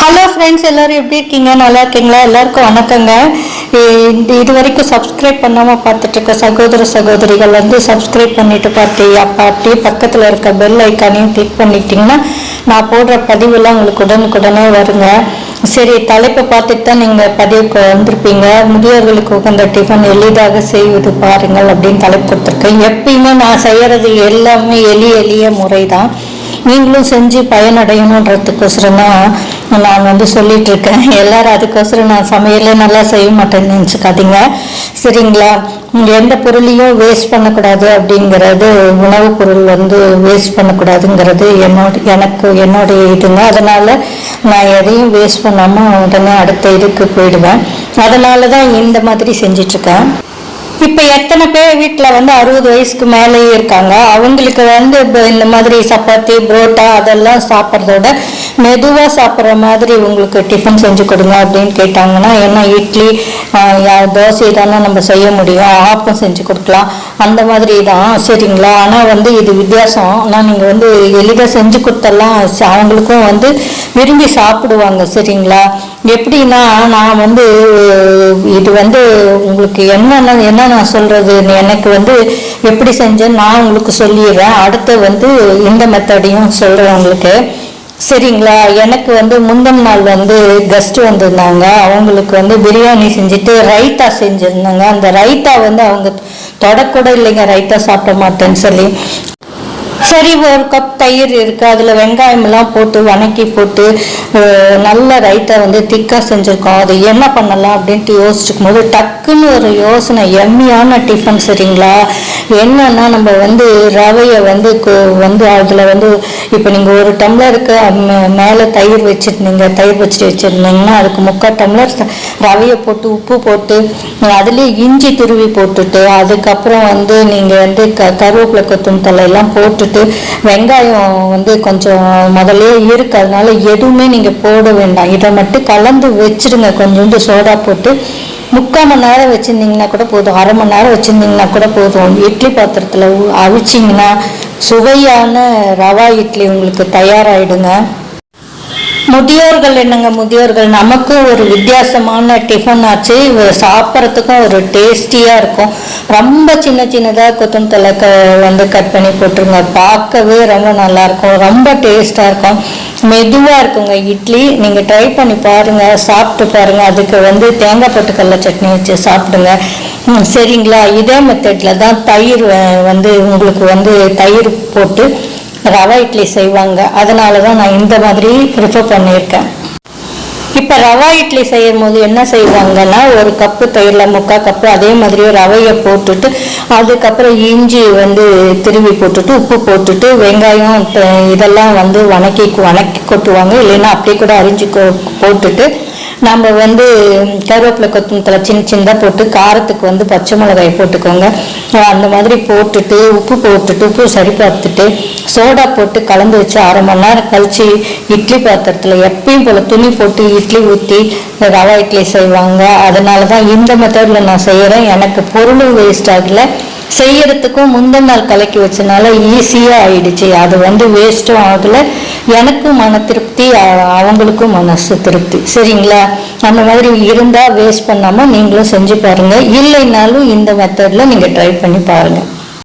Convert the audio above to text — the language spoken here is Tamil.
ஹலோ ஃப்ரெண்ட்ஸ் எல்லோரும் எப்படி இருக்கீங்க? நல்லா இருக்கீங்களா? எல்லாருக்கும் வணக்கங்க. இது வரைக்கும் சப்ஸ்கிரைப் பண்ணாமல் பார்த்துட்டு இருக்க சகோதர சகோதரிகள் வந்து சப்ஸ்கிரைப் பண்ணிட்டு பார்த்து அப்போ அப்படியே பக்கத்தில் இருக்க பெல் ஐக்கானையும் கிளிக் பண்ணிட்டீங்கன்னா நான் போடுற பதிவுலாம் உங்களுக்கு உடனுக்குடனே வருங்க. சரி தலைப்பை பார்த்துட்டு தான் நீங்கள் பதிவுக்கு வந்திருப்பீங்க. முதியோர்களுக்கு உகந்த டிஃபன் எளிதாக செய்வது பாருங்கள் அப்படின்னு தலைப்பு கொடுத்துருக்கேன். எப்பயுமே நான் செய்கிறது எல்லாமே எளிய எளிய முறை தான் நீங்களும் செஞ்சு பயனடையணுன்றதுக்கோசரம் தான் நான் வந்து சொல்லிட்டு இருக்கேன் எல்லாரும் அதுக்கோசரம் நான் சமையல நல்லா செய்ய மாட்டேன்னு நினச்சிக்காதீங்க. சரிங்களா? எந்த பொருளையும் வேஸ்ட் பண்ணக்கூடாது அப்படிங்கிறது உணவுப் பொருள் வந்து வேஸ்ட் பண்ணக்கூடாதுங்கிறது என்னோட எனக்கு என்னுடைய இதுங்க. அதனால நான் எதையும் வேஸ்ட் பண்ணாமல் உடனே அடுத்த இதுக்கு போயிடுவேன். அதனால தான் இந்த மாதிரி செஞ்சிட்ருக்கேன். இப்போ எத்தனை பேர் வீட்டில் வந்து அறுபது வயசுக்கு மேலேயே இருக்காங்க? அவங்களுக்கு வந்து இப்போ இந்த மாதிரி சப்பாத்தி புரோட்டா அதெல்லாம் சாப்பிட்றதோட மெதுவாக சாப்பிட்ற மாதிரி உங்களுக்கு டிஃபன் செஞ்சு கொடுங்க அப்படின்னு கேட்டாங்கன்னா ஏன்னா இட்லி யா- தோசை தானே நம்ம செய்ய முடியும். ஆப்பம் செஞ்சு கொடுக்கலாம். அந்த மாதிரி தான். சரிங்களா? ஆனால் வந்து இது வித்தியாசம். ஆனால் நீங்கள் வந்து எளிதாக செஞ்சு கொடுத்தெல்லாம் அவங்களுக்கும் வந்து விரும்பி சாப்பிடுவாங்க. சரிங்களா? எப்படின்னா நான் வந்து இது வந்து உங்களுக்கு என்னென்ன என்ன நான் சொல்கிறது எனக்கு வந்து எப்படி செஞ்சேன்னு நான் உங்களுக்கு சொல்லிடுறேன். அடுத்து வந்து இந்த மெத்தடையும் சொல்கிறேன் உங்களுக்கு. சரிங்களா? எனக்கு வந்து முந்தம் நாள் வந்து கெஸ்ட் வந்திருந்தாங்க. அவங்களுக்கு வந்து பிரியாணி செஞ்சுட்டு ரைத்தா செஞ்சுருந்தாங்க. அந்த ரைத்தா வந்து அவங்க தொடக்கூட இல்லைங்க ரைத்தா சாப்பிட மாட்டேன்னு சொல்லி. சரி ஒரு கப் தயிர் இருக்கு. அதில் வெங்காயமெல்லாம் போட்டு வணக்கி போட்டு நல்ல ரைத்தை வந்து திக்காக செஞ்சுருக்கோம். அது என்ன பண்ணலாம் அப்படின்ட்டு யோசிச்சுக்கும் போது டக்குன்னு ஒரு யோசனை எம்மியான டிஃபன் சரிங்களா? என்னன்னா நம்ம வந்து ரவையை வந்து வந்து அதில் வந்து இப்போ நீங்கள் ஒரு டம்ளருக்கு மே- மேலே தயிர் வச்சுருந்தீங்க தயிர் வச்சுட்டு வச்சுருந்தீங்கன்னா அதுக்கு முக்கால் டம்ளர் ரவையை போட்டு உப்பு போட்டு அதுலேயே இஞ்சி துருவி போட்டுட்டு அதுக்கப்புறம் வந்து நீங்கள் வந்து க கருவேப்பிலை கொத்தமல்லி எல்லாம் போட்டுட்டு வெங்காயம் வந்து கொஞ்சம் முதல்ல இருக்கிறதுனால அதனால எதுவுமே நீங்கள் போட வேண்டாம். இதை மட்டும் கலந்து வச்சிடுங்க கொஞ்சோண்டு சோடா போட்டு முக்கால் மணி நேரம் வச்சுருந்தீங்கன்னா கூட போதும். அரை மணி நேரம் வச்சுருந்தீங்கன்னா கூட போதும். இட்லி பாத்திரத்தில் அவிச்சிங்கன்னா சுவையான ரவா இட்லி உங்களுக்கு தயாராகிடுங்க முதியோர்கள் என்னங்க முதியோர்கள்? நமக்கும் ஒரு வித்தியாசமான டிஃபன் ஆச்சு. சாப்பிட்றதுக்கும் ஒரு டேஸ்டியாக இருக்கும். ரொம்ப சின்ன சின்னதாக கொத்தமல்லி க வந்து கட் பண்ணி போட்டுருங்க. பார்க்கவே ரொம்ப நல்லாயிருக்கும் ரொம்ப டேஸ்ட்டாக இருக்கும். மெதுவாக இருக்குங்க இட்லி. நீங்கள் ட்ரை பண்ணி பாருங்கள் சாப்பிட்டு பாருங்கள் அதுக்கு வந்து தேங்காய் பொட்டுக்கடல சட்னி வச்சு சாப்பிடுங்க. சரிங்களா? இதே மெத்தடில் தான் தயிர் வந்து உங்களுக்கு வந்து தயிர் போட்டு ரவா இட்லி செய்வாங்க. அதனால தான் நான் இந்த மாதிரி ப்ரிஃபர் பண்ணியிருக்கேன். இப்போ ரவா இட்லி செய்யும் போது என்ன செய்வாங்கன்னா ஒரு கப்பு தயிரில் முக்கால் கப்பு அதே மாதிரியே ரவையை போட்டுட்டு அதுக்கப்புறம் இஞ்சி வந்து திருவி போட்டுட்டு உப்பு போட்டுட்டு வெங்காயம் இதெல்லாம் வந்து வணக்கி வணக்கி கொட்டுவாங்க. இல்லைன்னா அப்படியே கூட அரிஞ்சு கொ- போட்டுட்டு நம்ம வந்து கருவேப்பிலை கொத்தமல்லி சின்ன சின்னதாக போட்டு காரத்துக்கு வந்து பச்சை மிளகாய் போட்டுக்கோங்க. அந்த மாதிரி போட்டுட்டு உப்பு போட்டுட்டு உப்பு சரி பார்த்துட்டு சோடா போட்டு கலந்து வச்சு அரை மணி நேரம் கழிச்சு இட்லி பாத்திரத்தில் எப்பயும் போல் துணி போட்டு இட்லி ஊற்றி ரவா இட்லி செய்வாங்க. அதனால தான் இந்த மெத்தடில் நான் செய்கிறேன் எனக்கு பொருளும் வேஸ்ட் ஆகலை. செய்யறதுக்கும் முந்தின நாள் கலக்கி வச்சனால ஈஸியாக ஆயிடுச்சு. அது வந்து வேஸ்ட்டும் ஆகலை. எனக்கும் மன திருப்தி அவங்களுக்கும் மனசு திருப்தி. சரிங்களா? அந்த மாதிரி இருந்தால் வேஸ்ட் பண்ணாமல் நீங்களும் செஞ்சு பாருங்கள் இல்லைனாலும் இந்த மெத்தடில் நீங்கள் ட்ரை பண்ணி பாருங்கள்